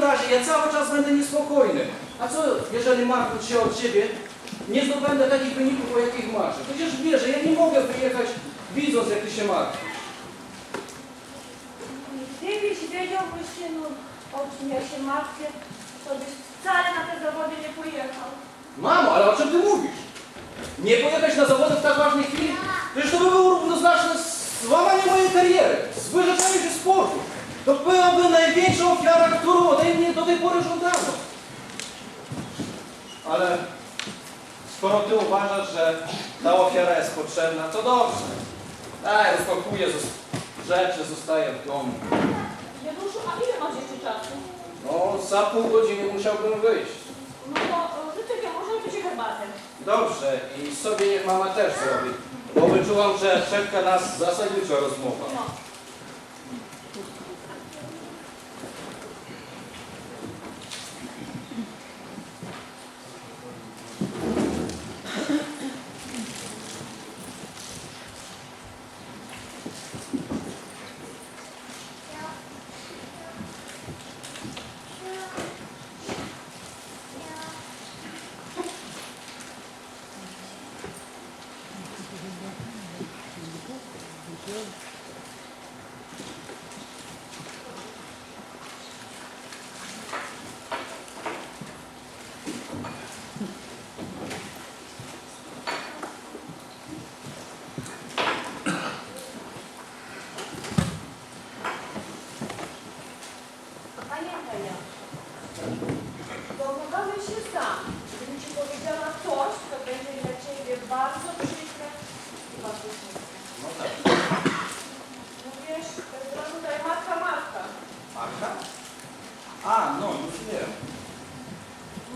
razie ja cały czas będę niespokojny. A co, jeżeli martwić się od ciebie, nie zdobędę takich wyników, o jakich masz? Przecież wiesz, że ja nie mogę wyjechać widząc, jak ty się martwisz. Gdybyś wiedział, synu, o czym ja się martwię, to byś wcale na te zawody nie pojechał. Mamo, ale o czym ty mówisz? Nie pojechać na zawody w tak ważnej chwili? Przecież to by było równoznaczne z złamaniem mojej kariery, z wyrzeczeniem się sportu. To byłaby największa ofiara, którą ode mnie do tej pory żądano. Ale skoro ty uważasz, że ta ofiara jest potrzebna, to dobrze. Daj, rozpakuję rzeczy, zostaję w domu. Januszu, a ile masz jeszcze czasu? No, za pół godziny musiałbym wyjść. No to życzę cię, może być herbatę. Dobrze, i sobie niech mama też zrobi, bo wyczułam, że czeka nas zasadnicza rozmowa. No. Pamiętaj ja. Domagamy się sam. Gdybym ci powiedziała coś, co będzie dla ciebie bardzo przykre i bardzo smutne. No tak. No wiesz, to jest dla tutaj matka matka. Marka? A, no, już wiem.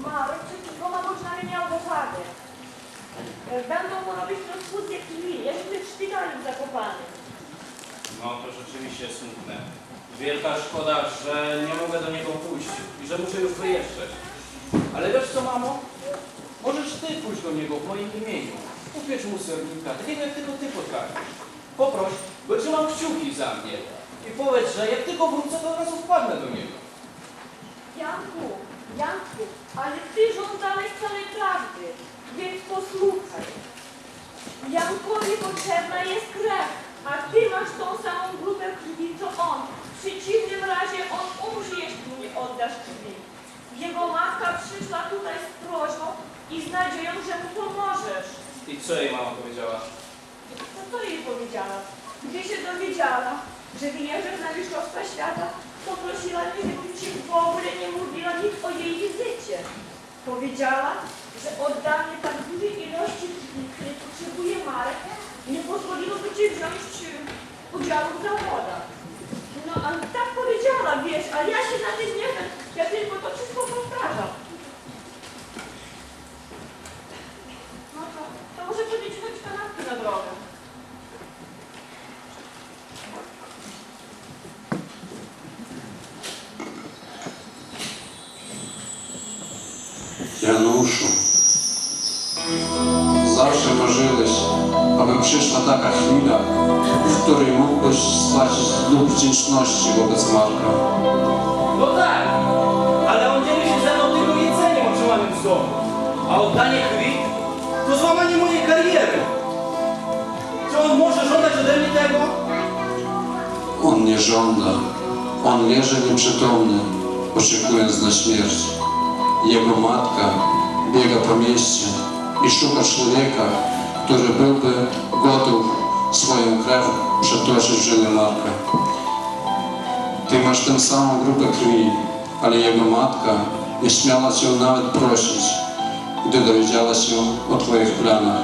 Marek przed kilkoma godzinami miał E, Będą mu robić transfuzję krwi. Jest w szpitalu zakopany. No to rzeczywiście smutne. Wielka szkoda, że nie mogę do niego pójść i że muszę już wyjeżdżać. Ale wiesz co, mamo? Możesz ty pójść do niego w moim imieniu. Upiecz mu sernika, takiego jak tylko ty potrafisz. Poproś, bo trzymam kciuki za mnie. I powiedz, że jak tylko wrócę, to od razu wpadnę do niego. Janku, Janku, ale ty żądałeś całej prawdy. Więc posłuchaj. Jankowi potrzebna jest krew, a ty masz tą samą grupę krwi, co on. W przeciwnym razie on umrze, jeśli nie oddasz krwi. Jego matka przyszła tutaj z prośbą i z nadzieją, że mu pomożesz. I co jej mama powiedziała? To co jej powiedziała? Gdy się dowiedziała, że wyjeżdżasz na mistrzostwa świata, poprosiła mnie, żebym ci w ogóle nie mówiła nic o jej wizycie. Powiedziała, że oddanie tak dużej ilości której potrzebuje Marek, nie pozwoliłoby ci wziąć e, udziału w zawodach. No, ale tak powiedziała, wiesz, ale ja się na tym nie wiem. Ja tylko to wszystko powtarzam. No to, to może powiedzieć choć kanapki na drogę. Januszu, zawsze marzyłeś, aby przyszła taka chwila, w której mógłbyś spłacić dług wdzięczności wobec Marka. No tak, ale on dzieli się ze mną tylko jedzeniem otrzymanym z domu. A oddanie krwi to złamanie mojej kariery. Czy on może żądać ode mnie tego? On nie żąda, on leży nieprzytomny, oczekując na śmierć. Jego matka biega po mieście i szuka człowieka, który byłby gotów swoją krew przetoczyć w żyły Marka. Ty masz tę samą grupę krwi, ale jego matka nie śmiała cię nawet prosić, gdy dowiedziała się o twoich planach.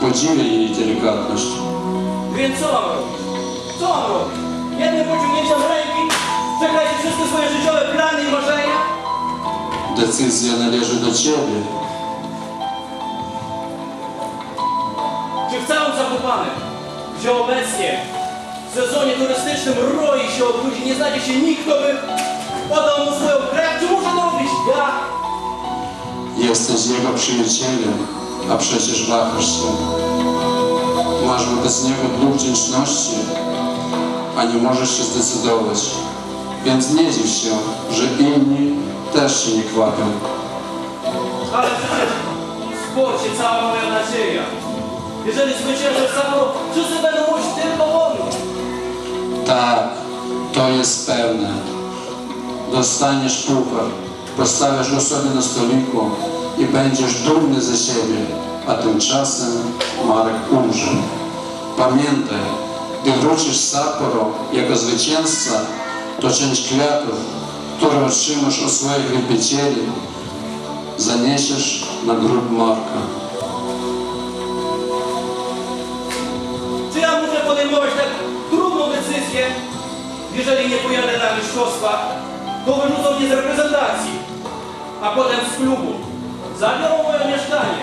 Podziwiaj jej delikatność. Więc co mam robić? Co mam robić? Jednym pociągnięciem ręki przekraść wszystkie swoje życiowe plany i marzenia? Decyzja należy do ciebie. Czy w całym Zakopanem, gdzie obecnie w sezonie turystycznym roi się od ludzi, nie znajdzie się nikt, kto by podał mu swoją krew? Czy muszę to robić ja? Jesteś jego przyjacielem, a przecież wahasz się. Masz wobec niego dług wdzięczności, a nie możesz się zdecydować. Więc nie dziw się, że inni też się nie kwapią. Ale przecież w sporcie cała moja nadzieja. Jeżeli zwyciężę samo, wszyscy będą mówić o mnie. Tak, to jest pewne. Dostaniesz puchar, postawisz go sobie na stoliku i będziesz dumny ze siebie, a tymczasem Marek umrze. Pamiętaj, gdy wrócisz z Sapporo jako zwycięzca, część kwiatów, które otrzymasz od swoich wielbicieli, zaniesiesz na grób Marka. Czy ja muszę podejmować tak trudną decyzję? Jeżeli nie pojadę na mistrzostwa, to wyrzucą mnie z reprezentacji, a potem z klubu. Zabiorą moje mieszkanie,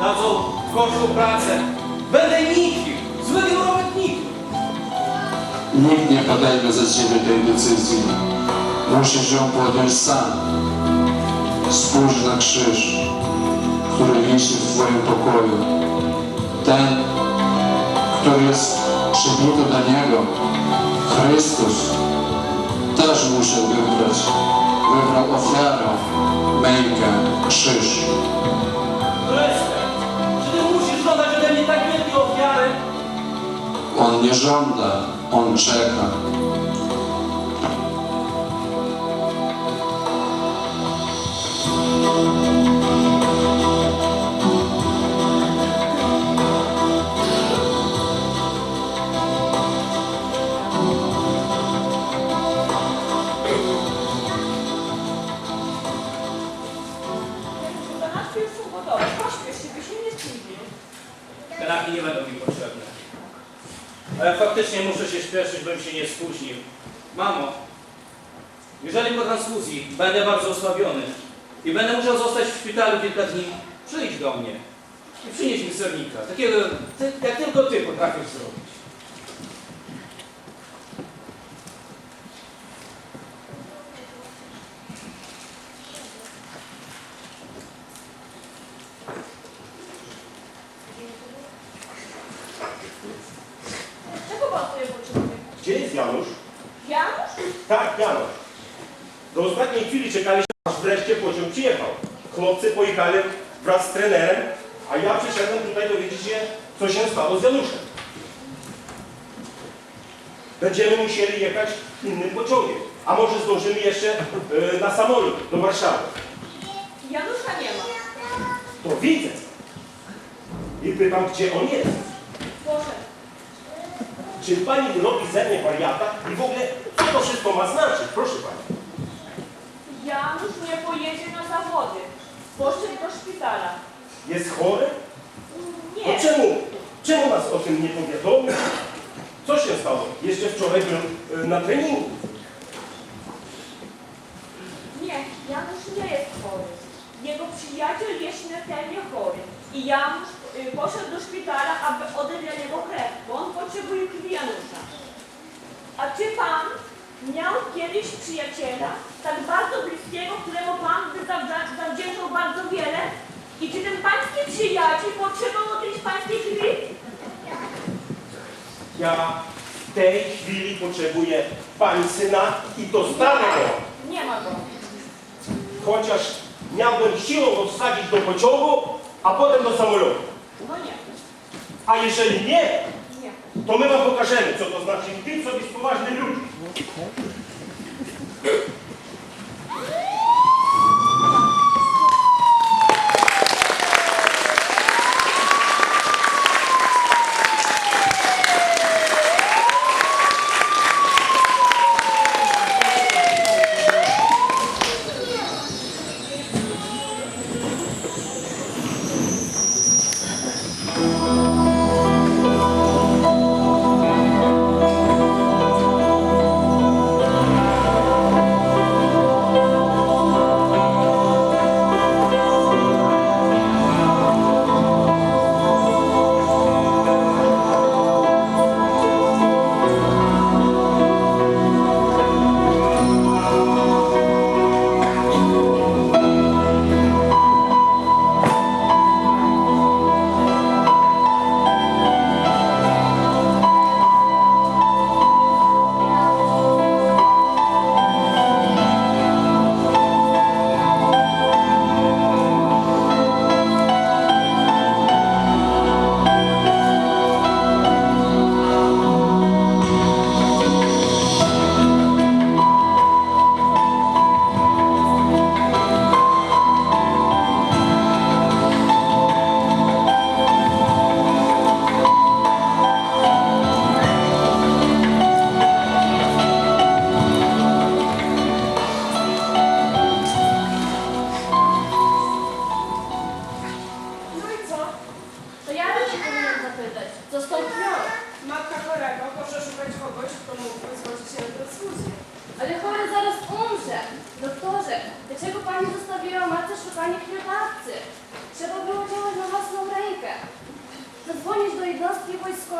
dadzą gorszą pracę. Będę nikim, zwykłym robotnikiem. Nikt nie podejmie za ciebie tej decyzji. Musisz ją podjąć sam. Spójrz na krzyż, który wisi w Twoim pokoju. Ten, który jest przybity do Niego, Chrystus, też musiał wybrać. Wybrał ofiarę, mękę, krzyż. On nie żąda, On czeka. Śpieszyć, bym się nie spóźnił. Mamo, jeżeli po transfuzji będę bardzo osłabiony i będę musiał zostać w szpitalu kilka dni, przyjdź do mnie i przynieś mi sernika, takiego, jak tylko ty potrafisz zrobić. Czego pan sobie potrzebuje? Gdzie jest Janusz? Janusz? Tak, Janusz. Do ostatniej chwili czekaliśmy, aż wreszcie pociąg przyjechał. Pojechali wraz z trenerem, a ja przyszedłem tutaj dowiedzieć się, co się stało z Januszem. Będziemy musieli jechać innym pociągiem. A może zdążymy jeszcze e, na samolot do Warszawy. Janusza nie ma. To widzę. I pytam, gdzie on jest. Poszedł. Czy pani robi ze mnie wariata i w ogóle co to wszystko ma znaczyć? Proszę pani. Janusz nie pojedzie na zawody. Poszedł do szpitala. Jest chory? Nie. No czemu? Czemu nas o tym nie powiadomił? Co się stało? Jeszcze wczoraj byłem y, na treningu. Nie, Janusz nie jest chory. Jego przyjaciel jest śmiertelnie chory. I Janusz y, poszedł do szpitala, aby dla niego krew, bo on potrzebuje krwi Janusza. A czy pan miał kiedyś przyjaciela, tak bardzo bliskiego, któremu pan by zawdzięczał bardzo wiele? I czy ten pański przyjaciel potrzebował kiedyś pańskiej krwi? Ja w tej chwili potrzebuję pani syna i to starego. Nie ma go. Chociaż miałbym siłą odsadzić do pociągu, a potem do samolotu. No nie. A jeżeli nie, Nie. to my wam pokażemy, co to znaczy być sobie z poważnych ludzi.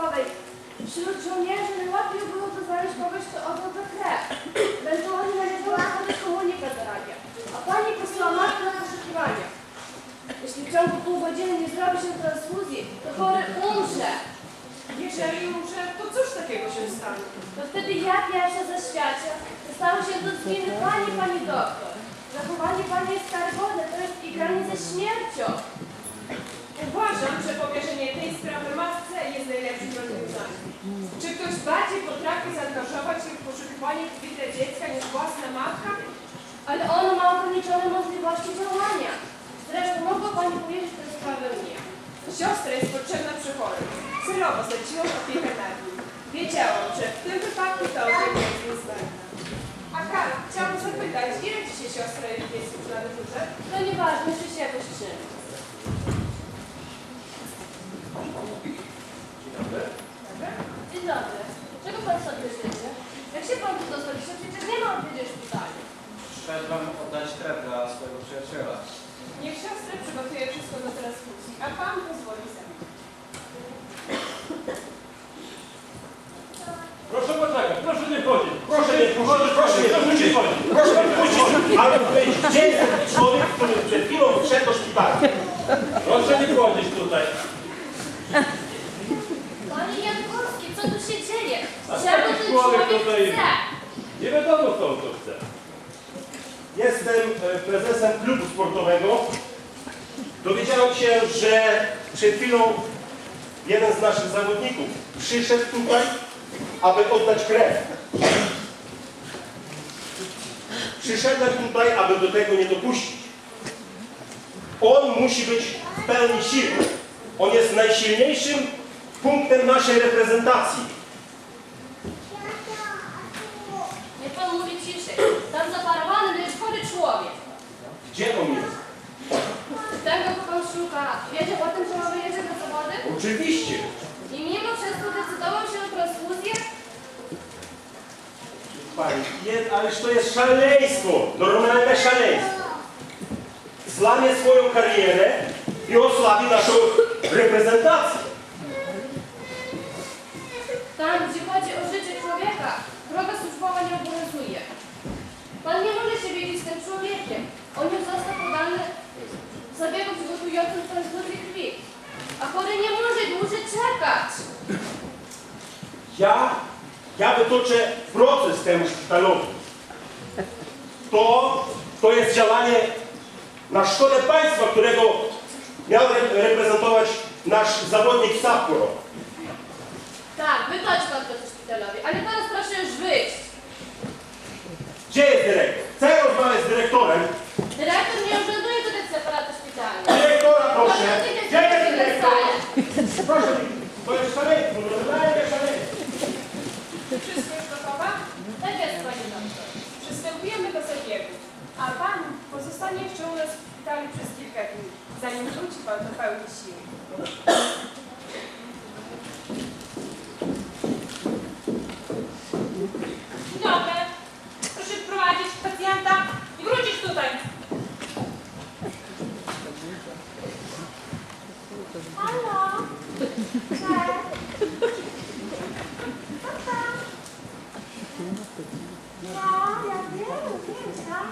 Wojskowej. Wśród żołnierzy najłatwiej było to znaleźć kogoś, kto oddałby krew. Ewentualnie należało składać komunikat do radia. A pani posłała matkę na poszukiwania. Jeśli w ciągu pół godziny nie zrobi się transfuzji, to chory umrze. Jeżeli muszę, to cóż takiego się stanie? To wtedy ja pierwsza ze świata stało się do winy pani, pani doktor. Zachowanie pani jest karygodne, to jest igranie ze śmiercią. Uważam, że powierzenie matka? Ale ono ma ograniczone możliwości działania. Zresztą mogła pani powierzyć tę sprawę mnie. Siostra jest potrzebna przy chorym. Celowo zleciłam opiekę nad nim. Wiedziałam, że w tym wypadku ta opieka jest niezbędna. A Karol, chciałam zapytać, ile się siostra jest już na dyżurze? To nieważne, czy się jakoś czym. Dzień dobry. Czego pan sobie życzy? Jak się pan tu dostał? Jeszcze Przecież nie ma odpowiedzi w szpitalu. Przyszedłem oddać krew dla swojego przyjaciela. Niech siostra przygotuje wszystko do transfuzji, a pan pozwoli sobie. Proszę poczekać, proszę nie wchodzić. Proszę nie wpuścić, proszę nie wpuścić, proszę nie wpuścić, ale powiedzieć, gdzie jest ten człowiek, który przed chwilą wszedł do szpitala? Proszę nie wchodzić tutaj. Panie Jankowski, co tu się dzieje? A Czego taki ten człowiek człowiek tutaj- chce? Nie wiadomo kto to chce. Jestem e, prezesem klubu sportowego. Dowiedziałem się, że przed chwilą jeden z naszych zawodników przyszedł tutaj, aby oddać krew. Przyszedłem tutaj, aby do tego nie dopuścić. On musi być w pełni sił. On jest najsilniejszym punktem naszej reprezentacji. Niech pan mówi ciszej. Tam zaparowany jest chory człowiek. Gdzie on jest? Tego, kogo pan szuka, wiedział o tym, że ma wyjeżdżać na zawody? Oczywiście. I mimo wszystko decydował się na transfuzję? Pani, jest, ależ to jest szaleństwo, normalne szaleństwo. Złamie swoją karierę i osłabi naszą reprezentację. Tam, gdzie chodzi o życie człowieka, droga służbowa nie obowiązuje. Pan nie może się wiedzieć z tym człowiekiem. On już został podany w zabiegu przygotującym transfuzję krwi. A chory nie może dłużej czekać. Ja, ja wytoczę proces temu szpitalowi. To, to jest działanie na szkodę państwa, którego miał re- reprezentować nasz zawodnik Sapporo. Tak, wytoć pan to szpitalowi, ale teraz proszę już wyjść. Gdzie jest dyrektor? Chcę rozmawiać z dyrektorem. Dyrektor nie urzęduje tutaj w separaty szpitalnym. Dyrektora proszę. Gdzie jest dyrektor? Proszę, to jest szaleństwo, normalne szaleństwo. Wszystko już gotowe? Tak jest, pani doktor. Przystępujemy do zabiegu. A pan pozostanie jeszcze u nas w szpitalu przez kilka dni, zanim wróci pan do pełni sił. Dobry. Proszę wprowadzić pacjenta i wrócić tutaj. Halo? No, ja wiem, wiem, tak?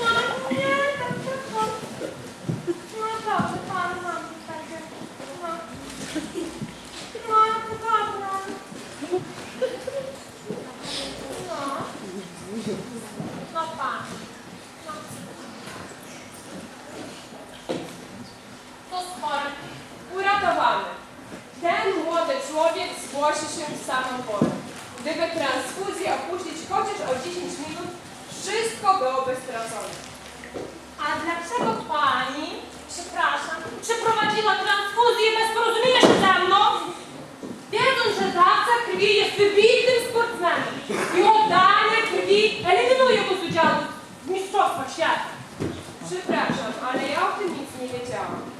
No nie, tak tylko. No dobrze, pan mam takie. No. No, to dobra. No. No pan. No. To spory. Uratowany. Ten młody człowiek zgłosi się w samą porę. Gdyby transfuzję opóźnić chociaż o 10 minut, wszystko byłoby stracone. A dlaczego pani, przepraszam, przeprowadziła transfuzję bez porozumienia się ze mną? Wiedząc, że dawca krwi jest wybitnym sportsmenem i krwi eliminuje go z udziału w mistrzostwach świata. Przepraszam, ale ja o tym nic nie wiedziałam.